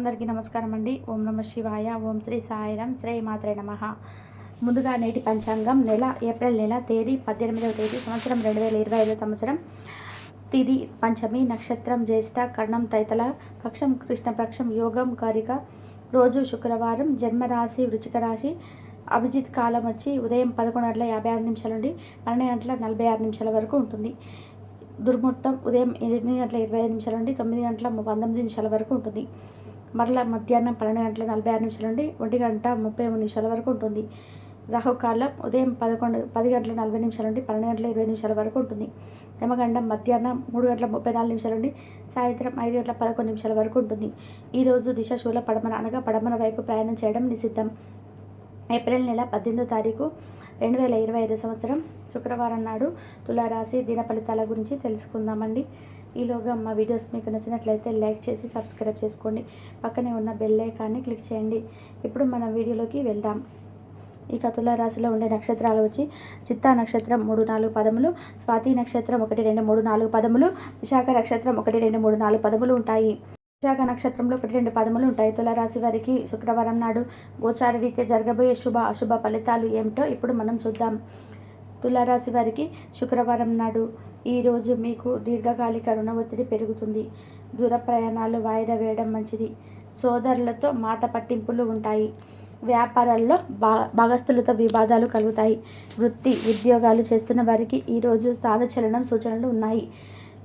అందరికీ నమస్కారం అండి ఓం నమ శివాయ. ఓం శ్రీ సాయిరాం శ్రీ మాత్రే నమ. ముందుగా నేటి పంచాంగం నెల ఏప్రిల్ నెల తేదీ పద్దెనిమిదవ తేదీ సంవత్సరం రెండు వేల ఇరవై ఐదో సంవత్సరం. తిది పంచమి నక్షత్రం జ్యేష్ఠ కర్ణం తైతల పక్షం కృష్ణపక్షం యోగం కారిక. రోజు శుక్రవారం జన్మరాశి వృచిక రాశి. అభిజిత్ కాలం వచ్చి ఉదయం పదకొండు గంటల యాభై ఆరు నిమిషాల నుండి పన్నెండు గంటల నలభై ఆరు నిమిషాల వరకు ఉంటుంది. దుర్ముహూర్తం ఉదయం ఎనిమిది గంటల ఇరవై ఐదు నిమిషాల నుండి తొమ్మిది గంటల పంతొమ్మిది నిమిషాల వరకు ఉంటుంది. మరలా మధ్యాహ్నం పన్నెండు గంటల నలభై ఆరు నిమిషాల నుండి ఒంటి గంట ముప్పై మూడు నిమిషాల వరకు ఉంటుంది. రాహుకాలం ఉదయం పదకొండు పది గంటల నలభై నిమిషాల నుండి పన్నెండు గంటల ఇరవై నిమిషాల వరకు ఉంటుంది. యమగండం మధ్యాహ్నం మూడు గంటల ముప్పై నాలుగు నిమిషాల నుండి సాయంత్రం ఐదు గంటల పదకొండు నిమిషాల వరకు ఉంటుంది. ఈరోజు దిశ శూల పడమన అనగా పడమన వైపు ప్రయాణం చేయడం నిషిద్ధం. ఏప్రిల్ నెల పద్దెనిమిదో తారీఖు రెండు వేల ఇరవై ఐదు సంవత్సరం శుక్రవారం నాడు తులారాశి దిన ఫలితాల గురించి తెలుసుకుందామండి. ఈలోగా మా వీడియోస్ మీకు నచ్చినట్లయితే లైక్ చేసి సబ్స్క్రైబ్ చేసుకోండి. పక్కనే ఉన్న బెల్ ఐకాన్ని క్లిక్ చేయండి. ఇప్పుడు మన వీడియోలోకి వెళ్దాం. ఇక తులారాశిలో ఉండే నక్షత్రాలు వచ్చి చిత్తా నక్షత్రం మూడు నాలుగు పదములు స్వాతి నక్షత్రం ఒకటి రెండు మూడు నాలుగు పదములు విశాఖ నక్షత్రం ఒకటి రెండు మూడు నాలుగు పదములు ఉంటాయి. విశాఖ నక్షత్రంలో ఒకటి రెండు పదములు ఉంటాయి. తులారాశి వారికి శుక్రవారం నాడు గోచార రీత్యా జరగబోయే శుభ అశుభ ఫలితాలు ఏమిటో ఇప్పుడు మనం చూద్దాం. తులారాశి వారికి శుక్రవారం నాడు ఈరోజు మీకు దీర్ఘకాలిక రుణ ఒత్తిడి పెరుగుతుంది. దూర ప్రయాణాలు వాయిదా వేయడం మంచిది. సోదరులతో మాట పట్టింపులు ఉంటాయి. వ్యాపారాల్లో భా భాగస్థులతో వివాదాలు కలుగుతాయి. వృత్తి ఉద్యోగాలు చేస్తున్న వారికి ఈరోజు స్థానచలనం సూచనలు ఉన్నాయి.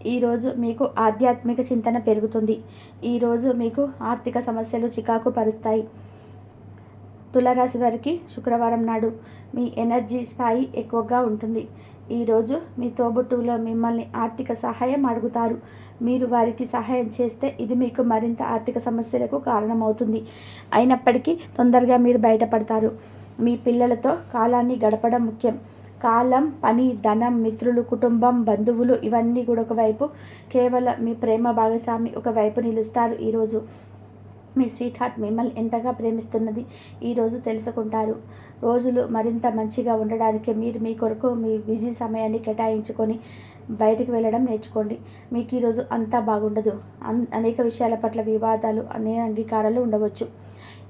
ఈరోజు మీకు ఆధ్యాత్మిక చింతన పెరుగుతుంది. ఈరోజు మీకు ఆర్థిక సమస్యలు చికాకు పరుస్తాయి. తులరాశి వారికి శుక్రవారం నాడు మీ ఎనర్జీ స్థాయి ఎక్కువగా ఉంటుంది. ఈరోజు మీ తోబుట్టువులో మిమ్మల్ని ఆర్థిక సహాయం అడుగుతారు. మీరు వారికి సహాయం చేస్తే ఇది మీకు మరింత ఆర్థిక సమస్యలకు కారణమవుతుంది. అయినప్పటికీ తొందరగా మీరు బయటపడతారు. మీ పిల్లలతో కాలాన్ని గడపడం ముఖ్యం. కాలం పని ధనం మిత్రులు కుటుంబం బంధువులు ఇవన్నీ కూడా ఒకవైపు. కేవలం మీ ప్రేమ భాగస్వామి ఒకవైపు నిలుస్తారు ఈరోజు. మీ స్వీట్ హార్ట్ మిమ్మల్ని ఎంతగా ప్రేమిస్తున్నది ఈరోజు తెలుసుకుంటారు. రోజులు మరింత మంచిగా ఉండడానికి మీరు మీ కొరకు మీ బిజీ సమయాన్ని కేటాయించుకొని బయటికి వెళ్ళడం నేర్చుకోండి. మీకు ఈరోజు అంతా బాగుండదు. అన్ అనేక విషయాల పట్ల వివాదాలు అనే అంగీకారాలు ఉండవచ్చు.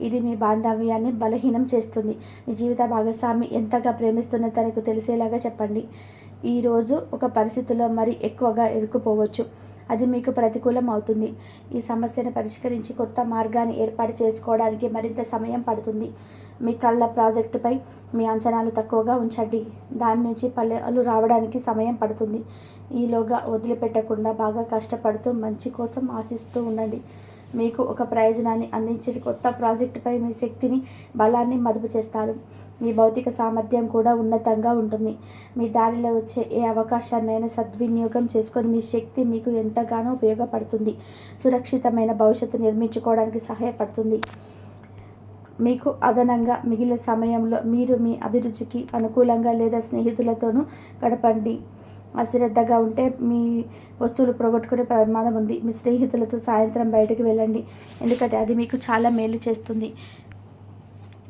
ఇది మీ బాంధవ్యాన్ని బలహీనం చేస్తుంది. మీ జీవిత భాగస్వామి ఎంతగా ప్రేమిస్తున్న తనకు తెలిసేలాగా చెప్పండి. ఈరోజు ఒక పరిస్థితిలో మరి ఎక్కువగా ఇరుక్కుపోవచ్చు. అది మీకు ప్రతికూలం అవుతుంది. ఈ సమస్యను పరిష్కరించి కొత్త మార్గాన్ని ఏర్పాటు చేసుకోవడానికి మరింత సమయం పడుతుంది. మీ కళ్ళ ప్రాజెక్టుపై మీ అంచనాలు తక్కువగా ఉంచండి. దాని నుంచి పల్లెలు రావడానికి సమయం పడుతుంది. ఈలోగా వదిలిపెట్టకుండా బాగా కష్టపడుతూ మంచి కోసం ఆశిస్తూ ఉండండి. మీకు ఒక ప్రయోజనాన్ని అందించే కొత్త ప్రాజెక్టుపై మీ శక్తిని బలాన్ని మదుపు చేస్తారు. మీ భౌతిక సామర్థ్యం కూడా ఉన్నతంగా ఉంటుంది. మీ దారిలో వచ్చే ఏ అవకాశాన్నైనా సద్వినియోగం చేసుకొని మీ శక్తి మీకు ఎంతగానో ఉపయోగపడుతుంది. సురక్షితమైన భవిష్యత్తు నిర్మించుకోవడానికి సహాయపడుతుంది. మీకు అదనంగా మిగిలిన సమయంలో మీరు మీ అభిరుచికి అనుకూలంగా లేదా స్నేహితులతోనూ గడపండి. అశ్రద్ధగా ఉంటే మీ వస్తువులు పోగొట్టుకునే ప్రమాదం ఉంది. మీ స్నేహితులతో సాయంత్రం బయటకు వెళ్ళండి. ఎందుకంటే అది మీకు చాలా మేలు చేస్తుంది.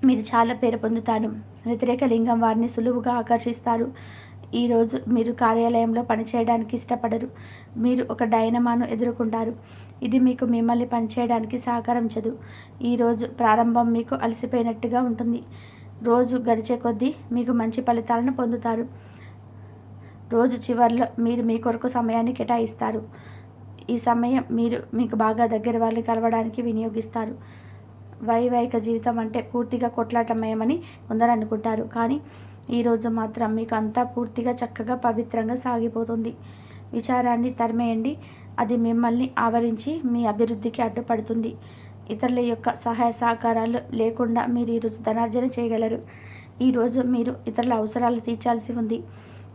మీరు చాలా పేరు పొందుతారు. వ్యతిరేక లింగం వారిని సులువుగా ఆకర్షిస్తారు. ఈరోజు మీరు కార్యాలయంలో పనిచేయడానికి ఇష్టపడరు. మీరు ఒక డైనమాను ఎదుర్కొంటారు. ఇది మీకు మిమ్మల్ని పనిచేయడానికి సహకరించదు ఈరోజు ప్రారంభం మీకు అలసిపోయినట్టుగా ఉంటుంది. రోజు గడిచే కొద్దీ మీకు మంచి ఫలితాలను పొందుతారు. రోజు చివరిలో మీరు మీ కొరకు సమయాన్ని కేటాయిస్తారు. ఈ సమయం మీరు మీకు బాగా దగ్గర వాళ్ళని కలవడానికి వినియోగిస్తారు. వైవాహిక జీవితం అంటే పూర్తిగా కొట్లాటమయమని కొందరు అనుకుంటారు. కానీ ఈరోజు మాత్రం మీకు అంతా పూర్తిగా చక్కగా పవిత్రంగా సాగిపోతుంది. విచారాన్ని తరిమేయండి. అది మిమ్మల్ని ఆవరించి మీ అభివృద్ధికి అడ్డుపడుతుంది. ఇతరుల యొక్క సహాయ సహకారాలు లేకుండా మీరు ఈరోజు ధనార్జన చేయగలరు. ఈరోజు మీరు ఇతరుల అవసరాలు తీర్చాల్సి ఉంది.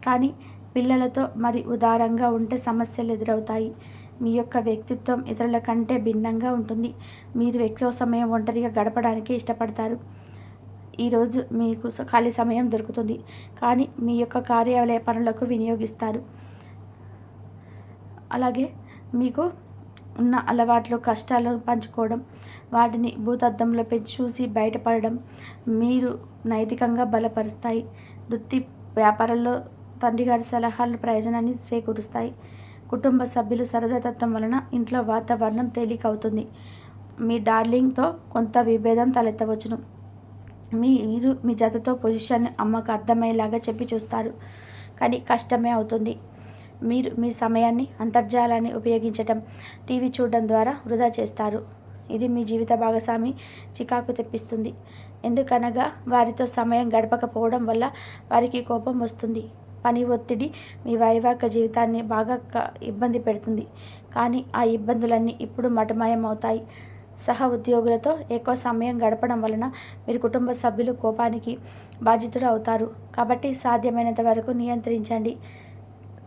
కానీ పిల్లలతో మరి ఉదారంగా ఉంటే సమస్యలు ఎదురవుతాయి. మీ యొక్క వ్యక్తిత్వం ఇతరుల కంటే భిన్నంగా ఉంటుంది. మీరు ఎక్కువ సమయం ఒంటరిగా గడపడానికి ఇష్టపడతారు. ఈరోజు మీకు ఖాళీ సమయం దొరుకుతుంది. కానీ మీ యొక్క కార్యాలయ పనులకు వినియోగిస్తారు. అలాగే మీకు ఉన్న అలవాట్లు కష్టాలు పంచుకోవడం వాటిని భూతద్దంలో పెంచి చూసి బయటపడడం మీరు నైతికంగా బలపరుస్తాయి. వృత్తి వ్యాపారంలో తండ్రి గారి సలహాలు ప్రయోజనాన్ని చేకూరుస్తాయి. కుటుంబ సభ్యులు సరదా తత్వం వలన ఇంట్లో వాతావరణం తేలికవుతుంది. మీ డార్లింగ్తో కొంత విభేదం తలెత్తవచ్చును. మీరు మీ జతతో పొజిషన్ అమ్మకు అర్థమయ్యేలాగా చెప్పి చూస్తారు. కానీ కష్టమే అవుతుంది. మీరు మీ సమయాన్ని అంతర్జాలాన్ని ఉపయోగించటం టీవీ చూడడం ద్వారా వృధా చేస్తారు. ఇది మీ జీవిత భాగస్వామి చికాకు తెప్పిస్తుంది. ఎందుకనగా వారితో సమయం గడపకపోవడం వల్ల వారికి కోపం వస్తుంది. పని ఒత్తిడి మీ వైవాహిక జీవితాన్ని బాగా ఇబ్బంది పెడుతుంది. కానీ ఆ ఇబ్బందులన్నీ ఇప్పుడు మటమాయమవుతాయి. సహ ఉద్యోగులతో ఎక్కువ సమయం గడపడం వలన మీరు కుటుంబ సభ్యులు కోపానికి బాధితులు అవుతారు. కాబట్టి సాధ్యమైనంత వరకు నియంత్రించండి.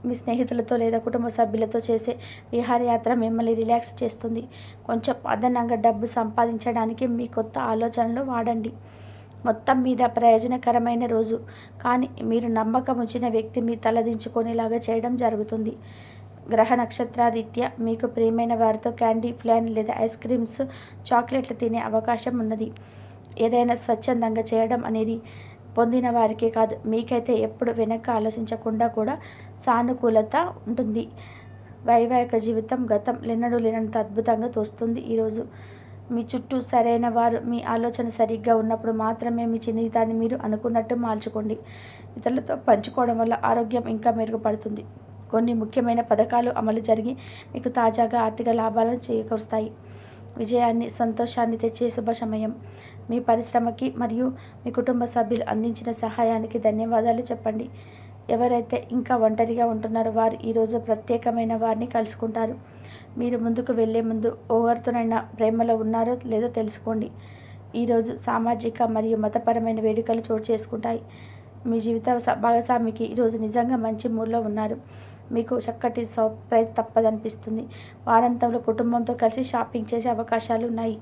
మీ స్నేహితులతో లేదా కుటుంబ సభ్యులతో చేసే విహారయాత్ర మిమ్మల్ని రిలాక్స్ చేస్తుంది. కొంచెం అదనంగా డబ్బు సంపాదించడానికి మీ కొత్త ఆలోచనలు వాడండి. మొత్తం మీద ప్రయోజనకరమైన రోజు. కానీ మీరు నమ్మకం ఉంచిన వ్యక్తి మీ తలదించుకునేలాగా చేయడం జరుగుతుంది. గ్రహ నక్షత్ర రీత్యా మీకు ప్రియమైన వారితో క్యాండీ ప్లాన్ లేదా ఐస్ క్రీమ్స్ చాక్లెట్లు తినే అవకాశం ఉన్నది. ఏదైనా స్వచ్ఛందంగా చేయడం అనేది పొందిన వారికే కాదు. మీకైతే ఎప్పుడు వెనక్కి ఆలోచించకుండా కూడా సానుకూలత ఉంటుంది. వైవాహిక జీవితం గతం లెన్నడు లేనంత అద్భుతంగా తోస్తుంది ఈరోజు మీ చుట్టూ సరైన వారు మీ ఆలోచన సరిగ్గా ఉన్నప్పుడు మాత్రమే మీ జీవితాన్ని మీరు అనుకున్నట్టు మార్చుకోండి. ఇతరులతో పంచుకోవడం వల్ల ఆరోగ్యం ఇంకా మెరుగుపడుతుంది. కొన్ని ముఖ్యమైన పథకాలు అమలు జరిగి మీకు తాజాగా ఆర్థిక లాభాలను చేకూరుస్తాయి. విజయాన్ని సంతోషాన్ని తెచ్చే శుభ సమయం. మీ పరిశ్రమకి మరియు మీ కుటుంబ సభ్యులు అందించిన సహాయానికి ధన్యవాదాలు చెప్పండి. ఎవరైతే ఇంకా ఒంటరిగా ఉంటున్నారో వారు ఈరోజు ప్రత్యేకమైన వారిని కలుసుకుంటారు. మీరు ముందుకు వెళ్ళే ముందు ఓవర్తోనైనా ప్రేమలో ఉన్నారో లేదో తెలుసుకోండి. ఈరోజు సామాజిక మరియు మతపరమైన వేడుకలు చోటు చేసుకుంటాయి. మీ జీవిత భాగస్వామికి ఈరోజు నిజంగా మంచి మూడ్లో ఉన్నారు. మీకు చక్కటి సర్ప్రైజ్ తప్పదనిపిస్తుంది. వారంతంలో కుటుంబంతో కలిసి షాపింగ్ చేసే అవకాశాలు ఉన్నాయి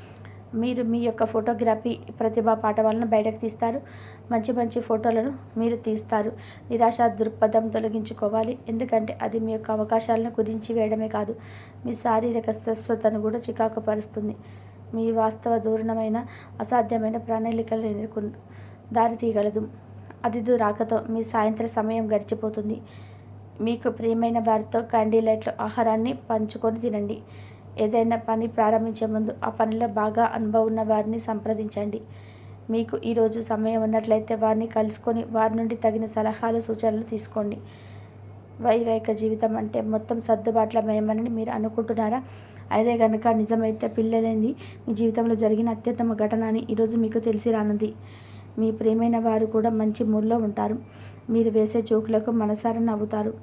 మీరు మీ యొక్క ఫోటోగ్రఫీ ప్రతిభా పాఠవాలను బయటకు తీస్తారు. మంచి మంచి ఫోటోలను మీరు తీస్తారు. నిరాశ దృక్పథం తొలగించుకోవాలి. ఎందుకంటే అది మీ యొక్క అవకాశాలను కుదించి వేయడమే కాదు మీ శారీరక స్వస్థతను కూడా చికాకు పరుస్తుంది మీ వాస్తవ దూరణమైన అసాధ్యమైన ప్రణాళికలు ఎదుర్కొ దారి తీయగలదు. అతిథు రాకతో మీ సాయంత్రం సమయం గడిచిపోతుంది. మీకు ప్రియమైన వారితో క్యాండీ లైట్లు ఆహారాన్ని పంచుకొని తినండి. ఏదైనా పని ప్రారంభించే ముందు ఆ పనిలో బాగా అనుభవం ఉన్న వారిని సంప్రదించండి. మీకు ఈరోజు సమయం ఉన్నట్లయితే వారిని కలుసుకొని వారి నుండి తగిన సలహాలు సూచనలు తీసుకోండి. వైవాహిక జీవితం అంటే మొత్తం సర్దుబాట్లమయమని మీరు అనుకుంటున్నారా? అదే కనుక నిజమైతే పిల్లలేని మీ జీవితంలో జరిగిన అత్యుత్తమ ఘటన అని ఈరోజు మీకు తెలిసి రానుంది. మీ ప్రేమైన వారు కూడా మంచి మూడ్లో ఉంటారు. మీరు వేసే జోకులకు మనసారా నవ్వుతారు.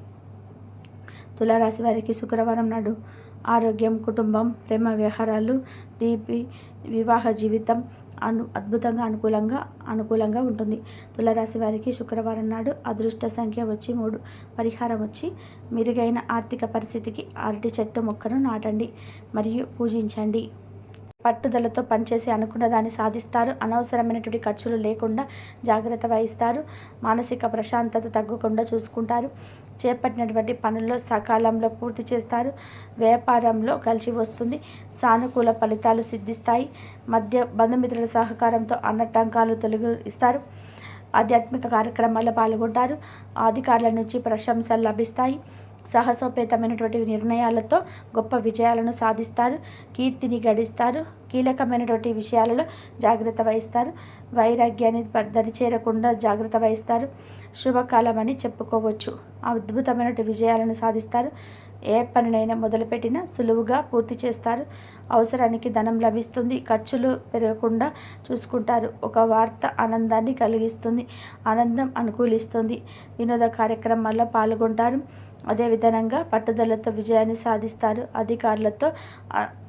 తులారాశి వారికి శుక్రవారం నాడు ఆరోగ్యం కుటుంబం ప్రేమ వ్యవహారాలు దీపి వివాహ జీవితం అను అద్భుతంగా అనుకూలంగా అనుకూలంగా ఉంటుంది. తులరాశి వారికి శుక్రవారం నాడు అదృష్ట సంఖ్య వచ్చి మూడు. పరిహారం వచ్చి మెరుగైన ఆర్థిక పరిస్థితికి అరటి చెట్టు మొక్కను నాటండి. మరియు పూజించండి. పట్టుదలతో పనిచేసి అనుకున్న దాన్ని సాధిస్తారు. అనవసరమైనటువంటి ఖర్చులు లేకుండా జాగ్రత్త వహిస్తారు. మానసిక ప్రశాంతత తగ్గకుండా చూసుకుంటారు. చేపట్టినటువంటి పనుల్లో సకాలంలో పూర్తి చేస్తారు. వ్యాపారంలో కలిసి వస్తుంది. సానుకూల ఫలితాలు సిద్ధిస్తాయి. మధ్య బంధుమిత్రుల సహకారంతో అన్నటంకాలు తొలగి ఇస్తారు. ఆధ్యాత్మిక కార్యక్రమాల్లో పాల్గొంటారు. అధికారుల నుంచి ప్రశంసలు లభిస్తాయి. సాహసోపేతమైనటువంటి నిర్ణయాలతో గొప్ప విజయాలను సాధిస్తారు. కీర్తిని గడిస్తారు. కీలకమైనటువంటి విషయాలలో జాగ్రత్త వహిస్తారు. వైరాగ్యాన్ని దరిచేరకుండా జాగ్రత్త వహిస్తారు. శుభకాలం అని చెప్పుకోవచ్చు. అద్భుతమైనటువంటి విజయాలను సాధిస్తారు. ఏ పనినైనా మొదలుపెట్టినా సులువుగా పూర్తి చేస్తారు. అవసరానికి ధనం లభిస్తుంది. ఖర్చులు పెరగకుండా చూసుకుంటారు. ఒక వార్త ఆనందాన్ని కలిగిస్తుంది. ఆనందం అనుకూలిస్తుంది. వినోద కార్యక్రమాల్లో పాల్గొంటారు. అదేవిధంగా పట్టుదలతో విజయాన్ని సాధిస్తారు. అధికారులతో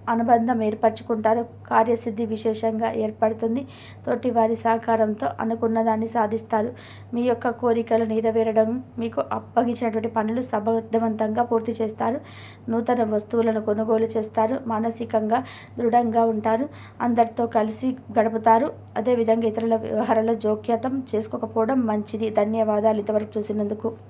అనుబంధం ఏర్పరచుకుంటారు. కార్యసిద్ధి విశేషంగా ఏర్పడుతుంది. తోటి వారి సహకారంతో అనుకున్న దాన్ని సాధిస్తారు. మీ యొక్క కోరికలు నెరవేరడం మీకు అప్పగించినటువంటి పనులు సమర్థవంతంగా పూర్తి చేస్తారు. నూతన వస్తువులను కొనుగోలు చేస్తారు. మానసికంగా దృఢంగా ఉంటారు. అందరితో కలిసి గడుపుతారు. అదేవిధంగా ఇతరుల వ్యవహారాల్లో జోక్యతం చేసుకోకపోవడం మంచిది. ధన్యవాదాలు ఇంతవరకు చూసినందుకు.